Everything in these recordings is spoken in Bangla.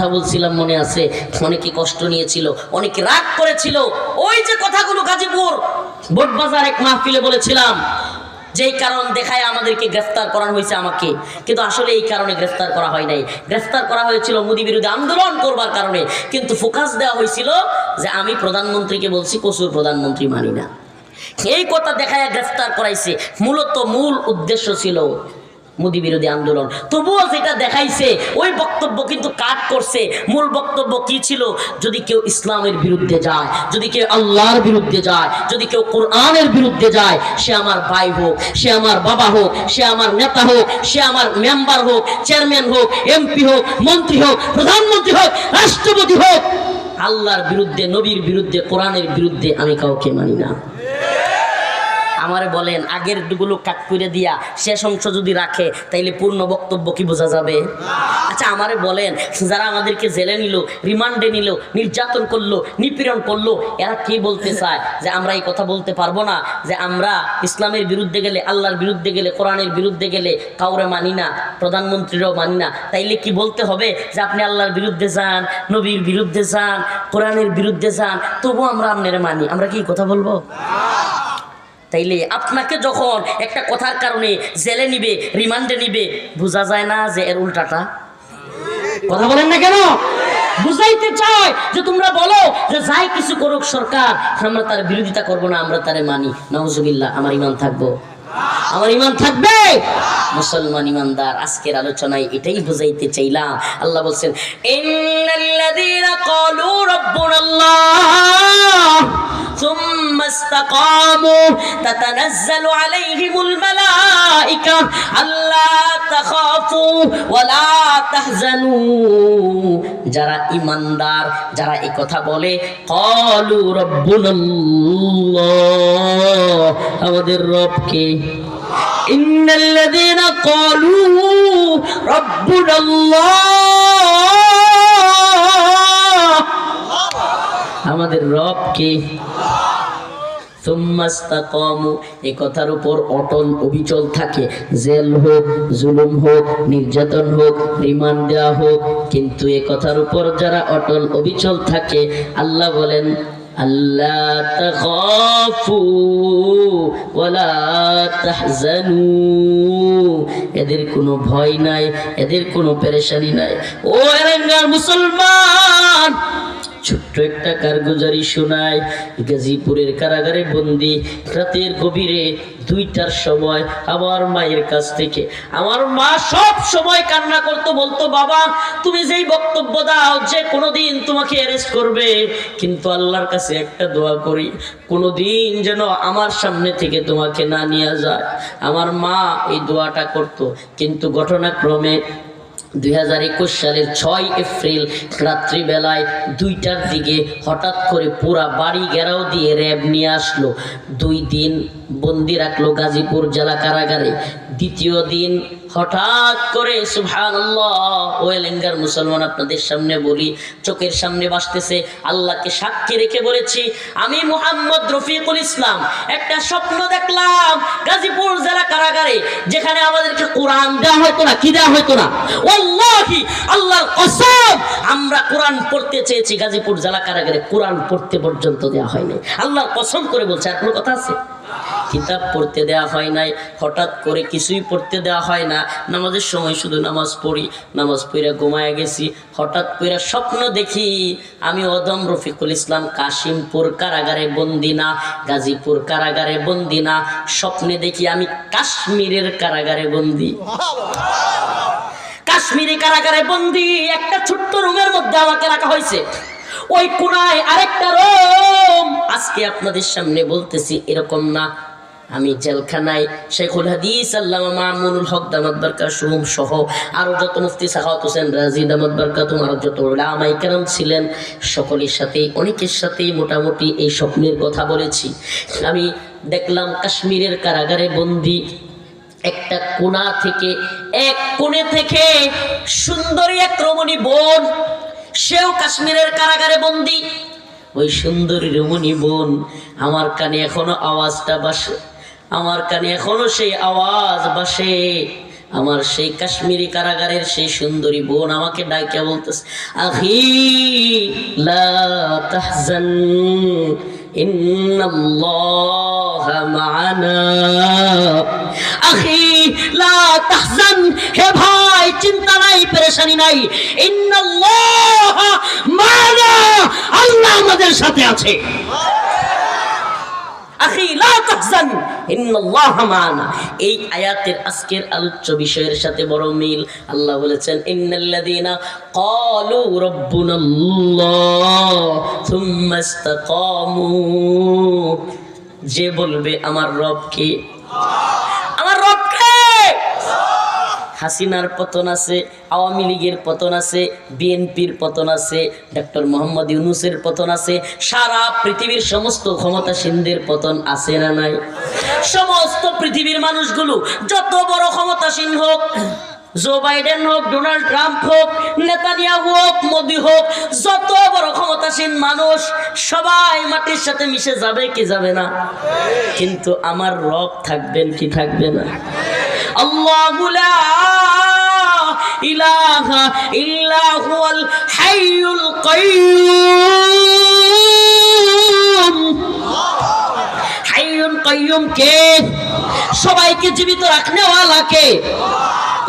কথা বলছিলাম মনে আছে? অনেকে কষ্ট নিয়েছিল, অনেকে রাগ করেছিল। ওই যে কথাগুলো গাজীপুর বোটবাজার এক মাহফিলে বলেছিলাম, যেই কারণ দেখায় আমাদেরকে গ্রেফতার করানো হয়েছে আমাকে। কিন্তু আসলে এই কারণে গ্রেফতার করা হয় নাই। গ্রেফতার করা হয়েছিল মোদী বিরোধী আন্দোলন করবার কারণে। কিন্তু ফোকাস দেওয়া হয়েছিল যে আমি প্রধানমন্ত্রীকে বলছি, কসুর প্রধানমন্ত্রী মানি না। এই কথা দেখায় গ্রেফতার করাইছে। মূলত মূল উদ্দেশ্য ছিল মোদী বিরোধী আন্দোলন। তবুও যেটা দেখাইছে, ওই বক্তব্য কিন্তু কাট করছে? মূল বক্তব্য কি ছিল? যদি কেউ ইসলামের বিরুদ্ধে যায়, যদি কেউ আল্লাহর বিরুদ্ধে যায়, যদি কেউ কোরআনের বিরুদ্ধে যায়, সে আমার ভাই হোক, সে আমার বাবা হোক, সে আমার নেতা হোক, সে আমার মেম্বার হোক, চেয়ারম্যান হোক, এমপি হোক, মন্ত্রী হোক, প্রধানমন্ত্রী হোক, রাষ্ট্রপতি হোক, আল্লাহর বিরুদ্ধে, নবীর বিরুদ্ধে, কোরআনের বিরুদ্ধে আমি কাউকে মানি না। আমারে বলেন, আগেরগুলো কাট করে দিয়া শেষ অংশ যদি রাখে, তাইলে পূর্ণ বক্তব্য কি বোঝা যাবে? আচ্ছা আমারে বলেন, যারা আমাদেরকে জেলে নিল, রিমান্ডে নিল, নির্যাতন করল, নিপীড়ন করল, এরা কি বলতে চায়? যে আমরা এই কথা বলতে পারব না, যে আমরা ইসলামের বিরুদ্ধে গেলে, আল্লাহর বিরুদ্ধে গেলে, কোরআনের বিরুদ্ধে গেলে কাউরে মানি না, প্রধানমন্ত্রীরাও মানি না। তাইলে কি বলতে হবে? যে আপনি আল্লাহর বিরুদ্ধে যান, নবীর বিরুদ্ধে যান, কোরআনের বিরুদ্ধে যান তবু আমরা আপনারা মানি। আমরা কি কথা বলব? তাইলে আপনাকে যখন একটা কথার কারণে জেলে নিবে, রিমান্ডে নিবে, বোঝা যায় না যে এর উল্টাটা? কথা বলেন না কেন? বুঝাইতে চায় যে তোমরা বলো যে যাই কিছু করুক সরকার, আমরা তার বিরোধিতা করব না, আমরা তারে মানি। নওজুবিল্লাহ আমার ইমান থাকব। আমার ইমান থাকবে? মুসলমান ইমানদার আজকের আলোচনায় এটাই বুঝাইতে চাইলাম। আল্লাহ বলছেন, ইন্নাল্লাযীনা استقاموا تتنزل عليهم الملائكة ألا تخافوا ولا تحزنوا যারা ইমানদার যারা এই কথা বলে কলু রব্বুনাল্লাহ আমাদের রবকে ইন্নাল্লাযীনা ক্বালু রব্বুনাল্লাহ আমাদের রবকে সুম্মাস্তাকামু এই কথার উপর অটল অবিচল থাকে। জেল হোক, জুলুম হোক, নির্যাতন হোক, রিমান্ড দেওয়া হোক, কিন্তু এ কথার উপর যারা অটল অবিচল থাকে, আল্লাহ বলেন আল্লাহ তাখাফু ওয়ালা তাহজানু। এদের কোনো ভয় নাই, এদের কোনো পেরেশানি নাই। ও এলাঙ্গার মুসলমান! ছোট্ট একটা কারগুজারি শোনায়। গাজীপুরের কারাগারে বন্দি, রাতের গভীরে দুইটার সময় আমার মায়ের কাছ থেকে। আমার মা সব সময় কান্না করতো, বলতো, বাবা, তুমি যেই বক্তব্য দাও, যে কোনোদিন তোমাকে অ্যারেস্ট করবে। কিন্তু আল্লাহর কাছে একটা দোয়া করি, কোনোদিন যেন আমার সামনে থেকে তোমাকে না নিয়ে যায়। আমার মা এই দোয়াটা করতো, কিন্তু ঘটনাক্রমে দুই হাজার একুশ সালের ছয় এপ্রিল রাত্রিবেলায় দুইটার দিকে হঠাৎ করে পুরা বাড়ি ঘেরাও দিয়ে র্যাব নিয়ে আসলো। দুই দিন বন্দি রাখল গাজীপুর জেলা কারাগারে। দ্বিতীয় দিন হঠাৎ করে সুভান ওয়েলেঙ্গার মুসলমান, আপনাদের সামনে বলি, চোখের সামনে বাসতেছে, আল্লাহকে সাক্ষী রেখে বলেছি, আমি মোহাম্মদ রফিকুল ইসলাম, একটা স্বপ্ন দেখলাম, গাজীপুর জেলা কারাগারে, যেখানে আমাদেরকে কোরআন দেওয়া হয়তো না, কি দেওয়া হয়তো না? ওল্লাহি আল্লাহর কসম, আমরা কোরআন পড়তে চেয়েছি গাজীপুর জেলা কারাগারে, কোরআন পড়তে পর্যন্ত দেওয়া হয়নি। আল্লাহর কসম করে বলছে, আর কোনো কথা আছে? কিতাব পড়তে দেওয়া হয় নাই, হঠাৎ করে কিছুই পড়তে দেওয়া হয় না। নামাজের সময় শুধু নামাজ পড়ি, নামাজ পড়ে ঘুমায় গেছি। হঠাৎ করে স্বপ্ন দেখি, আমি অদম রফিকুল ইসলাম কাশিমপুর কারাগারে বন্দি না, গাজীপুর কারাগারে বন্দি না। স্বপ্নে দেখি আমি কাশ্মীরের কারাগারে বন্দি। কাশ্মীরি কারাগারে বন্দি, একটা ছোট্ট রুমের মধ্যে আমাকে রাখা হয়েছে। ওই কোনায় আরেকটা রুম। আজকে আপনাদের সামনে বলতেছি, এরকম না। আমি জেলখানায় শেখুল হাদিস, আল্লামা মামুনুল হক, দামাত বারকার সুম সহ আরও যত মুফতি সাখাওয়াত হোসেন, রাজি দামাত বারকাতুম আরও যত ওলামাই কেরাম ছিলেন, সকলের সাথেই, অনেকের সাথেই মোটামুটি এই স্বপ্নের কথা বলেছি। আমি দেখলাম কাশ্মীরের কারাগারে বন্দি একটা কোণা থেকে, এক কোণে থেকে সুন্দরী এক রমণী বোন, সেও কাশ্মীরের কারাগারে বন্দি। ওই সুন্দরী রমণী বোন, আমার কানে এখনও আওয়াজটা বাসে। আমার কানে এখনও সেই আওয়াজ বাসে। আমার সেই কাশ্মীরি কারাগারের সেই সুন্দরী বোন আমাকে ডাকিয়া বলতেছে আহি লা তাহজান হে ভাই, চিন্তা নাই নাই। আল্লাহ আমাদের সাথে আছে। আখি, লা তাহজান। ইন্নাল্লাহ মা'ানা। এই আয়াতের আজকের আলোচ্য বিষয়ের সাথে বড় মিল। আল্লাহ বলেছেন, ইন্নাল্লাযিনা ক্বালু রাব্বুনাল্লাহ থুম্মা ইসতাকামু। যে বলবে, আমার রব কে কে? হাসিনার পতন আছে, আওয়ামী লীগের পতন আছে, বিএনপির পতন আছে, ডক্টর মোহাম্মদ ইউনুসের পতন আছে, সারা পৃথিবীর সমস্ত ক্ষমতাসীনদের পতন আছে না নাই? সমস্ত পৃথিবীর মানুষগুলো, যত বড় ক্ষমতাসীন হোক জো বাইডেন হোক, ডোনাল্ড ট্রাম্প হোক নেতানিয়া হোক, মোদি হোক, যত বড় ক্ষমতাসীন মানুষ, সবাই মাটির সাথে মিশে যাবে কি যাবে না? কিন্তু আমার রব থাকবেন কি থাকবে না? আল্লাহুলা ইলাহা ইল্লা হাইয়ুল কাইয়ুম। হাইয়ুল কাইয়ুম কে? সবাইকে জীবিত রাখনেওয়ালা কে? আল্লাহ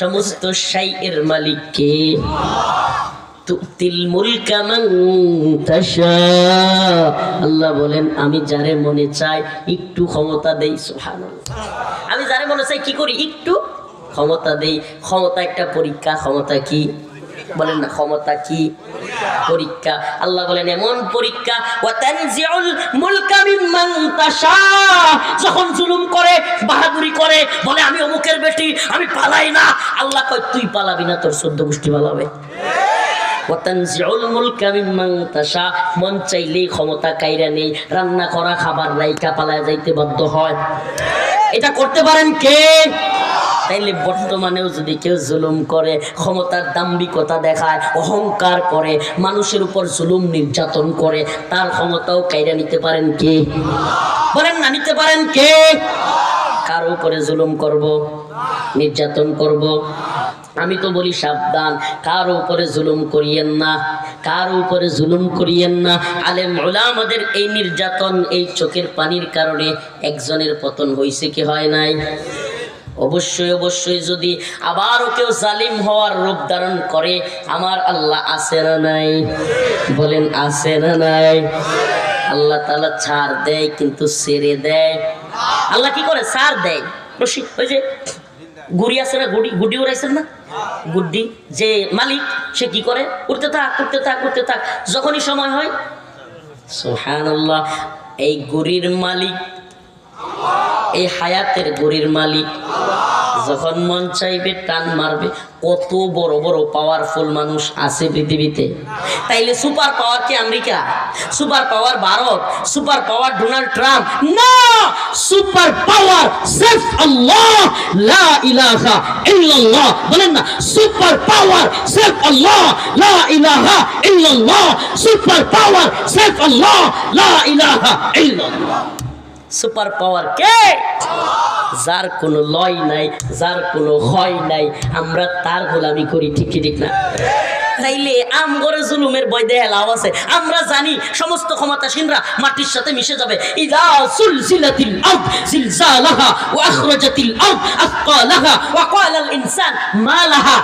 সমস্ত শাইয়ের মালিক কে তুতিল মুলকা মান তাশা। আল্লাহ বলেন, আমি যারে মনে চাই একটু ক্ষমতা দেই, সুবহানাল্লাহ। আমি যারে মনে চাই কি করি? একটু ক্ষমতা দেই। ক্ষমতা একটা পরীক্ষা, ক্ষমতা কি? বলেন না, ক্ষমতা কি? পরীক্ষা। আল্লাহ বলেন, এমন পরীক্ষা যখন জুলুম করে, বাহাদুরি করে, বলে, আমি অমুকের বেটি, আমি পালাই না। আল্লাহ কয়, তুই পালাবি না, তোর সদ্য গোষ্ঠী পালাবে। ওয়াতানজিউল মুলকা মিম্মান তাশা। মন চাইলেই ক্ষমতা কাইরা নেই, রান্না করা, খাবার রাইকা পালায় যাইতে বাধ্য হয়। এটা করতে পারেন কে? তাইলে বর্তমানেও যদি কেউ জুলুম করে, ক্ষমতার দাম্ভিকতা দেখায়, অহংকার করে, মানুষের উপর জুলুম নির্যাতন করে, তার ক্ষমতাও কাইরা নিতে পারেন কে? বলেন না, নিতে পারেন কে? কার উপরে জুলুম করব? নির্যাতন করব? আমি তো বলি সাবধান, কার উপরে জুলুম করিয়েন না, কার উপরে জুলুম করিয়েন না। আলেম ওলামাদের এই নির্যাতন, এই চোখের পানির কারণে একজনের পতন হয়েছে কি হয় নাই? অবশ্যই অবশ্যই যদি আবারও কেউ জালিম হওয়ার রূপ ধারণ করে, আমার আল্লাহ আছে না নাই? বলেন, আছে না নাই? আল্লাহ তালা ছাড় দেয়, কিন্তু ছেড়ে দেয়। আল্লাহ কি করে? ছাড় দেয়। ওই যে গুড়ি আছে না, গুড়ি, গুডি উড়াইছেন না? গুড্ডি, যে মালিক, সে কি করে? উঠতে থাক উঠতে থাক উঠতে থাক, যখনই সময় হয়, সুবহানাল্লাহ, এই গুড়ির মালিক এই হায়াতের গরির মালিক। যখন মন চাইবে, টান মারবে, কত বড় বড় পাওয়ারফুল মানুষ আছে পৃথিবীতে। তাইলে সুপার পাওয়ার কি America? Super power Bharat super power Donald Trump. না! সুপার পাওয়ার সেফ আল্লাহ, লা ইলাহা ইল্লাল্লাহ। বলেন না সুপার পাওয়ার সেফ আল্লাহ, লা ইলাহা ইল্লাল্লাহ। সুপার পাওয়ার সেফ আল্লাহ, লা ইলাহা ইল্লাল্লাহ। সুপার পাওয়ার কে? যার কোনো লয় নাই, যার কোনো হয় নাই, আমরা তার গোলামি করি, ঠিক ঠিক না? তাইলে আম করে জুলুমের বই দেহে লাভ আছে। আমরা জানি সমস্ত ক্ষমতাসীনরা মাটির সাথে মিশে যাবে। ইদা সুলসিলাতিল আরদ জিলজালাহা ওয়া আখরাজাতিল আরদ আথকালাহা ওয়া ক্বালাল ইনসান মা লাহা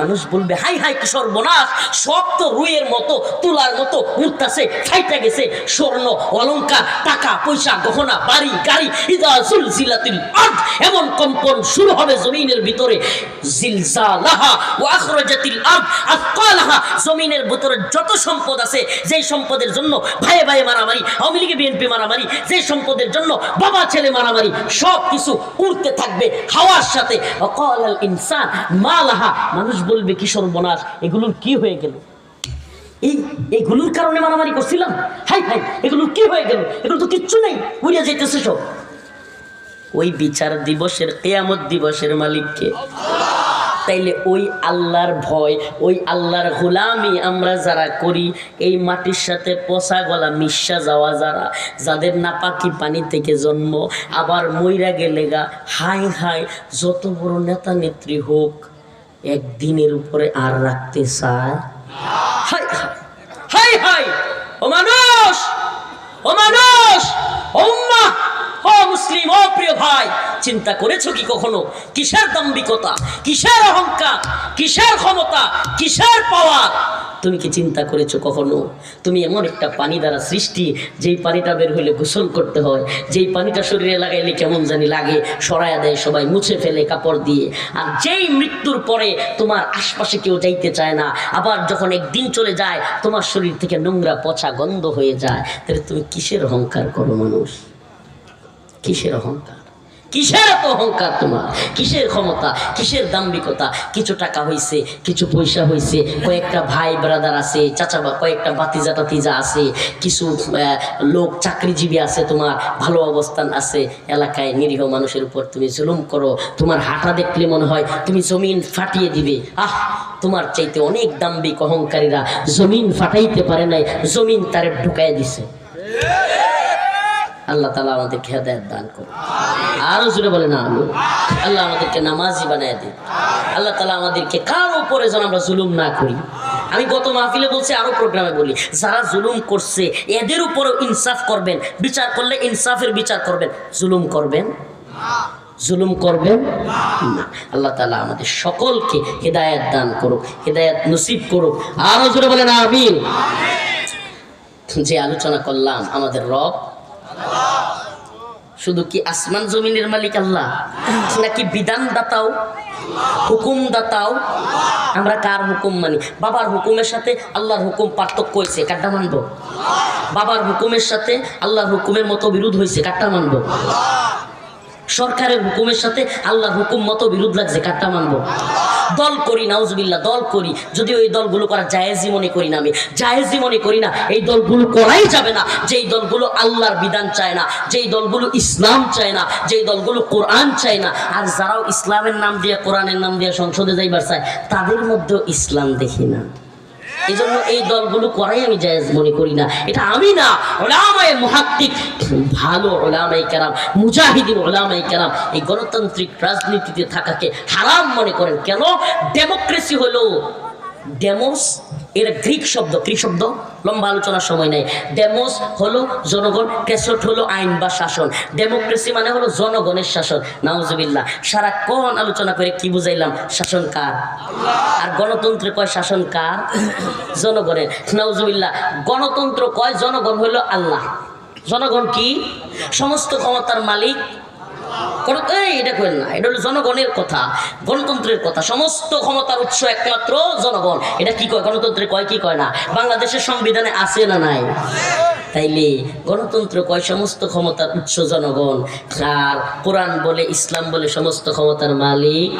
মানুষ বলবে, হাই হাই, কি সর্বনাশ। সব তো রুইয়ের মতো, তুলার মতো উঠতেছে ফাইটা গেছে। স্বর্ণ অলংকার টাকা, পয়সা, গহনা, বাড়ি, গাড়ি, ইদা জুলজিলাতিল আরদ। এমন কম্পন শুরু হবে জমিনের ভিতরে। জিলজালাহা ওয়া আখরাজাতিল আরদ। আথকালাহা জমিনের ভিতরে যত সম্পদ আছে, যেই সম্পদের জন্য ভাইয়ে ভাইয়ে মারামারি, আওয়ামী লীগে বিএনপি মারামারি যে সম্পদের জন্য বাবা, ছেলে মারামারি সব কিছু উড়তে থাকবে হাওয়ার সাথে। অকাল ইনসান, মালাহা, মানুষ বলবে কি সর্বনাশ এগুলোর কি হয়ে গেল? এই এইগুলোর কারণে মারামারি করছিলাম? হাই হাই এগুলো কি হয়ে গেল? এগুলো তো কিচ্ছু নেই, উড়িয়া যাইতেছে সব। ওই বিচার দিবসের, কেয়ামত দিবসের মালিককে। তাইলে ওই আল্লাহর ভয়, ওই আল্লাহর গোলামি আমরা যারা করি, এই মাটির সাথে পচা গলা মিশা যাওয়া যারা, যাদের নাপাকি পানি থেকে জন্ম, আবার মইরা গেলে গা হাই হাই যত বড় নেতা নেত্রী হোক একদিনের উপরে আর রাখতে চায়? হাই হাই মুসলিম প্রিয় ভাই, চিন্তা করেছ কি কখনো? কিসের দাম্বিকতা কিসের অহংকার? কিসের ক্ষমতা? কিসের পাওয়ার তুমি কি চিন্তা করেছ কখনো? তুমি এমন একটা পানি দ্বারা সৃষ্টি, যেই পানিটা বের হইলে গোসল করতে হয়, যেই পানিটা শরীরে লাগাইলে কেমন জানি লাগে, সরাইয়া দেয় সবাই, মুছে ফেলে কাপড় দিয়ে। আর যেই মৃত্যুর পরে তোমার আশপাশে কেউ যাইতে চায় না, আবার যখন একদিন চলে যায়, তোমার শরীর থেকে নোংরা পচা গন্ধ হয়ে যায়। তাহলে তুমি কিসের অহংকার করো মানুষ? কিসের অহংকার? কিসের এত অহংকার তোমার? কিসের ক্ষমতা? কিসের দাম্ভিকতা? কিছু টাকা হইছে, কিছু পয়সা হইছে, কয়েকটা ভাই ব্রাদার আছে, চাচা বা কয়েকটা বাতিজা টাতিজা আছে, কিছু লোক চাকরিজীবী আছে তোমার, ভালো অবস্থান আছে, এলাকায় নিরীহ মানুষের উপর তুমি জুলুম করো, তোমার হাঁটা দেখলে মনে হয় তুমি জমিন ফাটিয়ে দিবে। আহ, তোমার চাইতে অনেক দাম্ভিক অহংকারীরা জমিন ফাটাইতে পারে নাই, জমিন তারে ঢুকাই দিছে। আল্লাহ তালা আমাদেরকে হেদায়ত দান করুন। আরও জুড়ে বলে না আমি আল্লাহ আমাদেরকে নামাজি বানায় দিন। আল্লাহ তালা আমাদেরকে কারও উপরে যেন আমরা জুলুম না করি? আমি গত মাহফিলে বলছি, আরও প্রোগ্রামে বলি, যারা জুলুম করছে, এদের উপরেও ইনসাফ করবেন। বিচার করলে ইনসাফের বিচার করবেন। জুলুম করবেন? জুলুম করবেন? না। আল্লাহ তালা আমাদের সকলকে হেদায়ত দান করুক, হেদায়ত নসিব করুক। আরও জোরে বলেন, আমিন। যে আলোচনা করলাম, আমাদের রব শুধু কি আসমান জমিনের মালিক আল্লাহ? নাকি বিধান দাতাও হুকুম দাতাও আমরা কার হুকুম মানি? বাবার হুকুমের সাথে আল্লাহর হুকুম পার্থক্য হয়েছে, কারটা মানব? বাবার হুকুমের সাথে আল্লাহর হুকুমের মতো বিরোধ হয়েছে, কারটা মানবো? সরকারের হুকুমের সাথে আল্লাহর হুকুম মতো বিরোধ লাগছে, কারটা মানবো? দল করি নাউজবিল্লা দল করি। যদি ওই দলগুলো করা জায়েজি মনে করি না আমি। জায়েজি মনে করি না, এই দলগুলো করাই যাবে না। যেই দলগুলো আল্লাহর বিধান চায় না, যেই দলগুলো ইসলাম চায় না, যেই দলগুলো কোরআন চায় না, আর যারাও ইসলামের নাম দিয়ে, কোরআনের নাম দিয়ে সংসদে যাইবার চায়, তাদের মধ্যেও ইসলাম দেখি না। এই জন্য এই দলগুলো করাই আমি জায়েজ মনে করি না। এটা আমি না, ওলামায় মহাত্মিক ভালো ওলামাই কেরাম, মুজাহিদিন ওলামাই কেরাম। এই গণতান্ত্রিক রাজনীতিতে থাকাকে হারাম মনে করেন। কেন? ডেমোক্রেসি হলো ডেমোস, এর গ্রিক শব্দ গ্রিক শব্দ? লম্বা আলোচনার সময় নেই। ডেমোস হলো জনগণ, ক্যাসট হলো আইন বা শাসন। ডেমোক্রেসি মানে হলো জনগণের শাসন। নাউজুবিল্লাহ। সারাক্ষণ আলোচনা করে কি বুঝাইলাম? শাসন কার? আর গণতন্ত্রে কয় শাসন কার? জনগণের। নাউজুবিল্লাহ। গণতন্ত্র কয়? জনগণ হলো আল্লাহ। জনগণ কি? সমস্ত ক্ষমতার মালিক এই এটা করেন না এটা হলো জনগণের কথা গণতন্ত্রের কথা। সমস্ত ক্ষমতার উৎস একমাত্র জনগণ। এটা কি কয়? গণতন্ত্রে কয় কি কয় না? বাংলাদেশের সংবিধানে আছে না নাই? তাইলে গণতন্ত্র কয় সমস্ত ক্ষমতার উৎস জনগণ? আর কোরআন বলে ইসলাম বলে সমস্ত ক্ষমতার মালিক?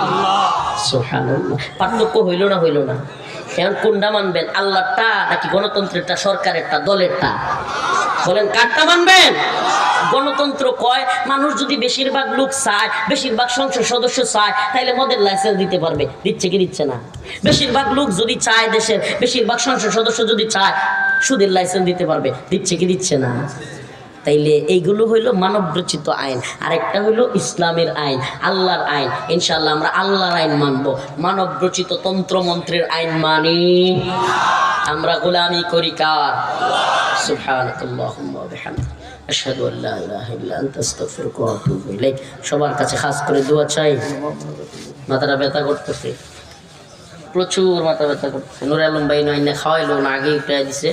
পার্থক্য হইল না হইল না? এখন কোনটা মানবেন? আল্লাহটা নাকি গণতন্ত্রেরটা সরকারেরটা দলেরটা? বলেন কারটা মানবেন? গণতন্ত্র কয়? মানুষ যদি বেশিরভাগ লোক চায়, বেশিরভাগ সংসদ সদস্য চায় তাহলে মদের লাইসেন্স দিতে পারবে। দিচ্ছে কি দিচ্ছে না? বেশিরভাগ লোক যদি চায় দেশের, বেশিরভাগ সংসদ সদস্য যদি চায়, সুদের লাইসেন্স দিতে পারবে। দিচ্ছে কি দিচ্ছে না? তাইলে এইগুলো হইল মানব রচিত আইন। আরেকটা হইল ইসলামের আইন, আল্লাহর আইন। ইনশাল্লাহ আমরা আল্লাহর আইন মানব। মানব রচিত তন্ত্রমন্ত্রের আইন মানি। আমরা গোলামি করি কার? বিহামদিক সবার কাছে খাস করে দোয়া চাই। মাথাটা ব্যথা করতেছে। প্রচুর মাথা ব্যথা করতেছে। নুর আলম ভাই নয় না খাওয়াইলো না, আগেই উঠে দিছে।